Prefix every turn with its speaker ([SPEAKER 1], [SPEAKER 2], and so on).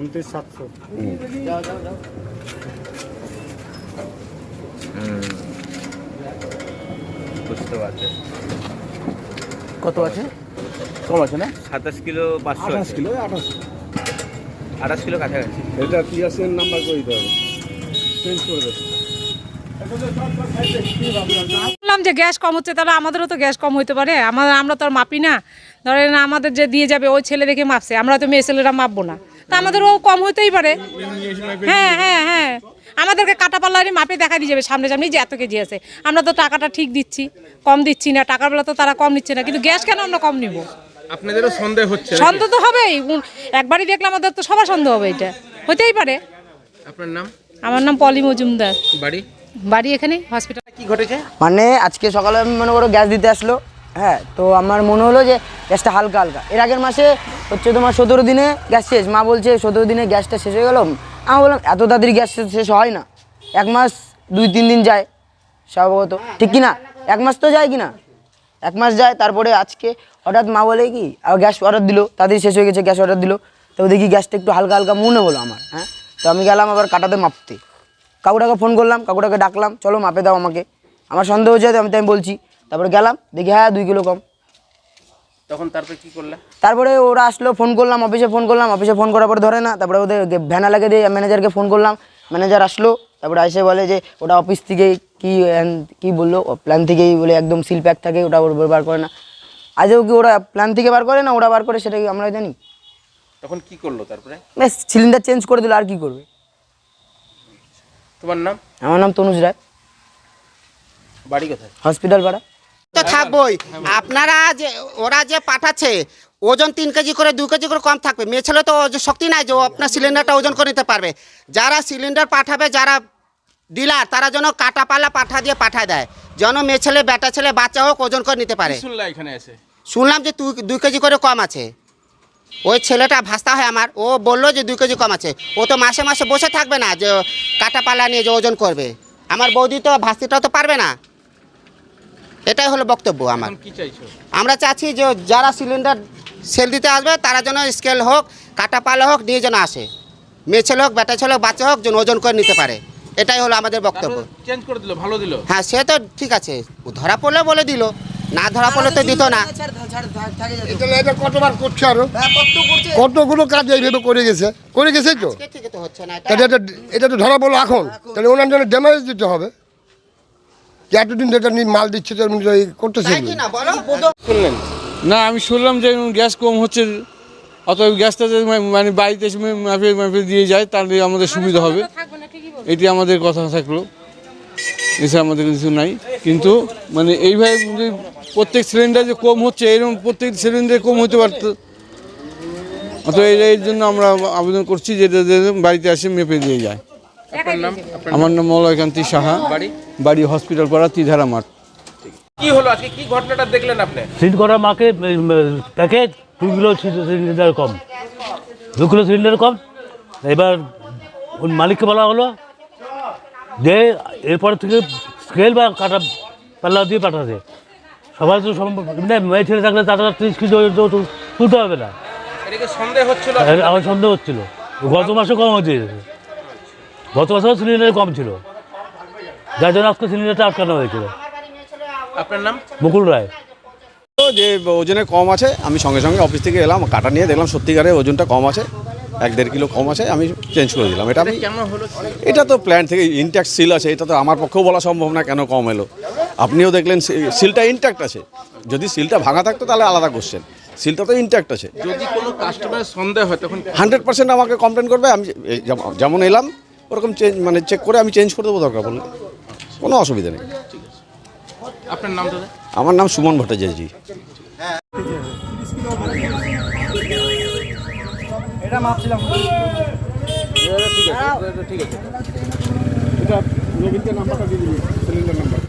[SPEAKER 1] উনত্রিশ সাতশো।
[SPEAKER 2] বুঝতে পারছি।
[SPEAKER 3] কত আছে? কম আছে না?
[SPEAKER 2] সাতাশ কিলো পাঁচশো
[SPEAKER 1] আঠাশ কিলো আঠাশ।
[SPEAKER 2] আঠাশ কিলো কাছাকাছি।
[SPEAKER 1] এটা পিয়াসের নাম্বার করে দিতে হবে। চেঞ্জ করে দেবে।
[SPEAKER 4] বললাম যে গ্যাস কম হচ্ছে তাহলে আমাদেরও তো গ্যাস কম হইতে পারে। আমার আমরা তো আর মাপি না। ধরেন আমাদের যে দিয়ে যাবে ওই ছেলে দেখে মাপছে। আমরা তো মেয়ে ছেলেরা মাপবো না। তা আমাদেরও কম হইতেই পারে। হ্যাঁ হ্যাঁ হ্যাঁ। আমাদেরকে কাটা পাল্লারই মাপে দেখা দিয়ে যাবে সামনে সামনে যে এত কেজি আছে। আমরা তো টাকাটা ঠিক দিচ্ছি কম দিচ্ছি না টাকার বেলা তো তারা কম নিচ্ছে না কিন্তু গ্যাস কেন আমরা কম নিব?
[SPEAKER 5] আপনাদেরও সন্দেহ হচ্ছে
[SPEAKER 4] সন্দেহ তো হবেই। উন- একবারই দেখলে আমাদের তো সবার সন্দেহ হবে এটা। হতেই পারে।
[SPEAKER 5] আপনার নাম?
[SPEAKER 4] আমার নাম পলি মজুমদার।
[SPEAKER 5] বাড়ি?
[SPEAKER 4] বাড়ি এখানে হসপিটাল
[SPEAKER 5] কি ঘটেছে
[SPEAKER 3] মানে আজকে সকালে আমি মনে করো গ্যাস দিতে আসলো। হ্যাঁ তো আমার মনে হলো যে গ্যাসটা হালকা হালকা। এর আগের মাসে হচ্ছে তোমার সতেরো দিনে গ্যাস শেষ। মা বলছে, সতেরো দিনে গ্যাসটা শেষ হয়ে গেল? আমি বললাম, এত তাড়াতাড়ি গ্যাস শেষ- হয় না। এক মাস দুই তিন দিন যায় স্বাভাবিকত ঠিক কি না এক মাস তো যায় কি না এক মাস যায়, তারপরে আজকে হঠাৎ মা বলে কি, আর গ্যাস অর্ডার দিল, তাড়াতাড়ি শেষ হয়ে গেছে, গ্যাস অর্ডার দিল। তো দেখি গ্যাসটা একটু হালকা হালকা মনে হলো আমার হ্যাঁ? তো আমি গেলাম আবার কাটাতে মাপতে। কাকুটাকে ফোন করলাম, কাকুটাকে ডাকলাম, চলো মাপে দাও আমাকে। আমার সন্দেহ হচ্ছে, আমি তাই বলছি তারপরে গেলাম দেখি হ্যাঁ দুই কিলো কম।
[SPEAKER 5] তখন তারপরে কি করলে?
[SPEAKER 3] তারপরে ওরা আসলো ফোন করলাম অফিসে ফোন করলাম অফিসে ফোন করার পরে ধরে না তারপরে ওদের ভ্যানা লাগে দিয়ে ম্যানেজারকে ফোন করলাম। ম্যানেজার আসলো তারপরে এসে বলে যে ওটা অফিস থেকে কি কি বলল প্ল্যান থেকেই বলে একদম সিল প্যাক থাকে ওটা ওর বার করে না। আজও কি ওরা প্ল্যান থেকে বার করে না ওরা বার করে সেটা কি আমরা জানি?
[SPEAKER 5] তখন কি করল তারপরে?
[SPEAKER 3] ব্যাস সিলিন্ডার চেঞ্জ করে দিল আর কি করবে?
[SPEAKER 5] তোমার নাম?
[SPEAKER 3] আমার নাম তনুজ রায়।
[SPEAKER 5] বাড়ি কোথায়?
[SPEAKER 3] হসপিটাল পাড়া।
[SPEAKER 6] তো থাকবোই। আপনারা যে ওরা যে পাঠাচ্ছে ওজন তিন কেজি করে দু কেজি করে কম থাকবে। মেয়ে ছেলে তো শক্তি নাই যে ও আপনার সিলিন্ডারটা ওজন করে নিতে পারবে। যারা সিলিন্ডার পাঠাবে যারা ডিলার তারা যেন কাটা পাল্লা পাঠা দিয়ে পাঠায় দেয়। যেন মেয়ে ছেলে বেটা ছেলে বাচ্চা হোক ওজন করে নিতে পারে।
[SPEAKER 5] এখানে এসে?
[SPEAKER 6] শুনলাম যে দুই দুই কেজি করে কম আছে। ওই ছেলেটা ভাস্তা হয় আমার। ও বলল যে দুই কেজি কম আছে। ও তো মাসে মাসে বসে থাকবে না যে কাটা পাল্লা নিয়ে যে ওজন করবে। আমার বৌদি তো ভাস্তিটাও তো পারবে না। এটাই হলো বক্তব্য আমার।
[SPEAKER 5] এখন কি চাইছো?
[SPEAKER 6] আমরা চাচ্ছি যে যারা সিলিন্ডার সেল দিতে আসবে তারা যেন স্কেল হোক কাটা পালা হোক নিয়ে যেন আসে। মেয়ে ছেলে হোক বেটা ছেলে হোক বাচ্চা হোক যেন ওজন করে নিতে পারে। এটাই হলো আমাদের বক্তব্য।
[SPEAKER 5] চেঞ্জ করে দিল ভালো দিল?
[SPEAKER 6] হ্যাঁ সে তো ঠিক আছে। ধরা পড়লে বলে দিল না ধরা পড়লে তো দিত না।
[SPEAKER 7] তাহলে এটা কতবার করছে আরও? কতগুলো কাজ এইভাবে করে গেছে? করে গেছে তো?
[SPEAKER 6] এটা।
[SPEAKER 7] তাহলে এটা এটা তো ধরা পড়ল এখন। তাহলে ওনার জন্য ড্যামেজ দিতে হবে। এতদিন যেটা নিয়ে মাল দিচ্ছে তো করতেছে
[SPEAKER 6] না
[SPEAKER 5] শুনলেন?
[SPEAKER 8] না আমি শুনলাম যে গ্যাস কম হচ্ছে অত গ্যাসটা যদি মানে বাড়িতে এসে মা- মাপিয়ে মাপিয়ে দিয়ে যায় তাহলে আমাদের সুবিধা হবে। এটি আমাদের কথা থাকল। এছাড়া আমাদের কিছু নাই। কিন্তু মানে এইভাবে প্রত্যেক সিলিন্ডার যে কম হচ্ছে এরকম প্রত্যেক সিলিন্ডার কম হতে পারত। অত এই- এই জন্য আমরা আবেদন করছি যে যে- যে বাড়িতে এসে মেপে দিয়ে যায়। আমার নাম মলয়কান্তি সাহা।
[SPEAKER 5] বাড়ি?
[SPEAKER 8] বাড়ি হসপিটাল পাড়া তিধারা মাঠ।
[SPEAKER 5] কি হলো? আজকে কি ঘটনাটা দেখলেন আপনি?
[SPEAKER 9] সিল করা মাকে প্যাকেজ দু কিলো সিলিন্ডার কম। দু কিলো সিলিন্ডার কম। এবার ওই মালিককে বলা হলো যে এরপর থেকে স্কেল বা কাটা পাল্লা দিয়ে পাঠাতে। সবাই তো সম্ভব মানে মেয়ে ছেলে থাকলে তারা ত্রিশ কেজি তু- তুলতে হবে না।
[SPEAKER 5] সন্দেহ হচ্ছিল?
[SPEAKER 9] আমার সন্দেহ হচ্ছিল। গত মাসে কম হচ্ছে গত মাসেও সিলিন্ডার কম ছিল। যার জন্য আজকে সিলিন্ডারটা আটকানো হয়েছিল।
[SPEAKER 5] আপনার নাম?
[SPEAKER 9] মুকুল রায়।
[SPEAKER 10] যে ওজনে কম আছে আমি সঙ্গে সঙ্গে অফিস থেকে এলাম কাটা নিয়ে দেখলাম সত্যিকারে ওজনটা কম আছে এক দেড় কিলো কম আছে আমি চেঞ্জ করে দিলাম। এটা আমি এটা তো প্ল্যান থেকে ইনট্যাক্ট সিল আছে এটা তো আমার পক্ষেও বলা সম্ভব না কেন কম এলো। আপনিও দেখলেন সি- সিলটা ইনট্যাক্ট আছে। যদি সিলটা ভাঙা থাকতো তাহলে আলাদা কোশ্চেন সিলটা তো ইনট্যাক্ট আছে।
[SPEAKER 5] যদি কোনো কাস্টমার সন্দেহ হয় তখন
[SPEAKER 10] হান্ড্রেড পার্সেন্ট আমাকে কমপ্লেন করবে আমি যেমন এলাম ওরকম চেঞ্জ মানে চেক করে আমি চেঞ্জ করে দেবো দরকার বললে কোনো অসুবিধা নেই।
[SPEAKER 5] আপনার নাম
[SPEAKER 10] আমার নাম সুমন ভট্টাচার্য।
[SPEAKER 1] এটা মাপছিলাম।
[SPEAKER 5] ঠিক আছে ঠিক আছে।
[SPEAKER 1] এটা নবীনকে নাম্বারটা দিয়ে দিবি সিলিন্ডার নাম্বার।